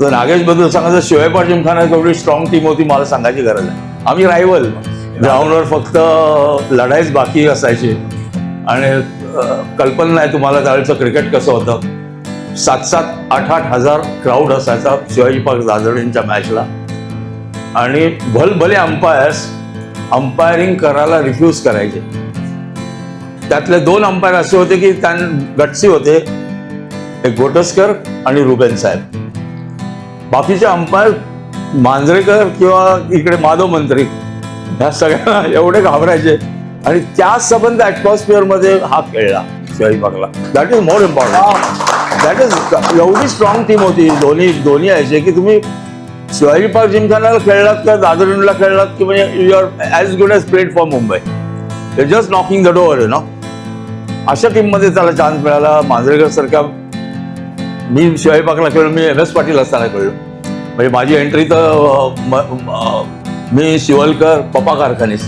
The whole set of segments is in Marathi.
जर नागेशबद्दल सांगायचं शिवाय जिमखाना एवढी स्ट्रॉंग टीम होती मला सांगायची गरज नाही. आम्ही रायवल ग्राउंडवर फक्त लढाईच बाकी असायची. आणि कल्पना नाही तुम्हाला त्यावेळेचं क्रिकेट कसं होतं. सात सात आठ आठ हजार क्राऊड असायचा शिवाजी पार्क दादरच्या मॅचला आणि भलभले अंपायर्स अंपायरिंग करायला रिफ्यूज करायचे. त्यातले दोन अंपायर असे होते की त्यां गटसी होते. एक गोटस्कर आणि रुबेन साहेब. बाकीचे अंपायर मांजरेकर किंवा इकडे माधव मंत्री ह्या सगळ्यांना एवढे घाबरायचे. आणि त्या संबंध ऍटमॉस्फिअरमध्ये हा खेळला शिवाजी पार्कला that is more important that is एवढी स्ट्रॉंग टीम होती. दोन्ही दोन्ही यायचे की तुम्ही शिवाजी पार्क जिमखानाला खेळलात का दादरला खेळलात की म्हणजे you are as good as played for Mumbai just knocking the door ना अशा टीममध्ये त्याला चान्स मिळाला. मांजरेकर सारखा मी शिवाजी पार्कला खेळलो मी एम एस पाटील असताना खेळलो. म्हणजे माझी एंट्री तर म- मी शिवलकर पप्पा कारखानीस.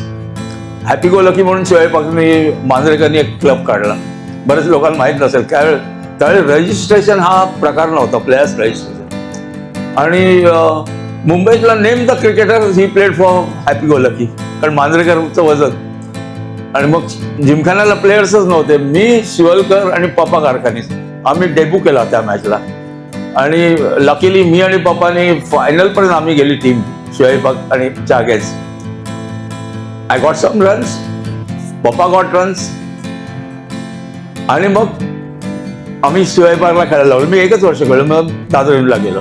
हॅपी गो लकी म्हणून शिवाजी मी मांजरेकरनी एक क्लब काढला. बरेच लोकांना माहीत नसेल त्यावेळेस त्यावेळी रजिस्ट्रेशन हा प्रकार नव्हता प्लेयर्स रजिस्ट्रेशन आणि मुंबईतला name the cricketer he played for Happy Go Lucky कारण मांजरेकरचं वजन. आणि मग जिमखान्याला प्लेयर्सच नव्हते मी शिवलकर आणि पप्पा कारखानीस. आम्ही डेब्यू केला त्या मॅचला आणि लकीली मी आणि पप्पाने फायनल पर्यंत आम्ही गेली टीम शिवाजी आणि चागेज आय गॉट सम रन्स पप्पा गॉट रन्स आणि मग आम्ही शिवाजी पार्कला खेळायला लागलो. मी एकच वर्ष खेळलो मग दादरला गेलो.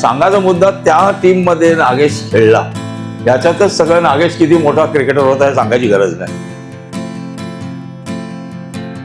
सांगायचा मुद्दा त्या टीममध्ये नागेश खेळला. याच्यातच सगळं नागेश किती मोठा क्रिकेटर होता हे सांगायची गरज नाही.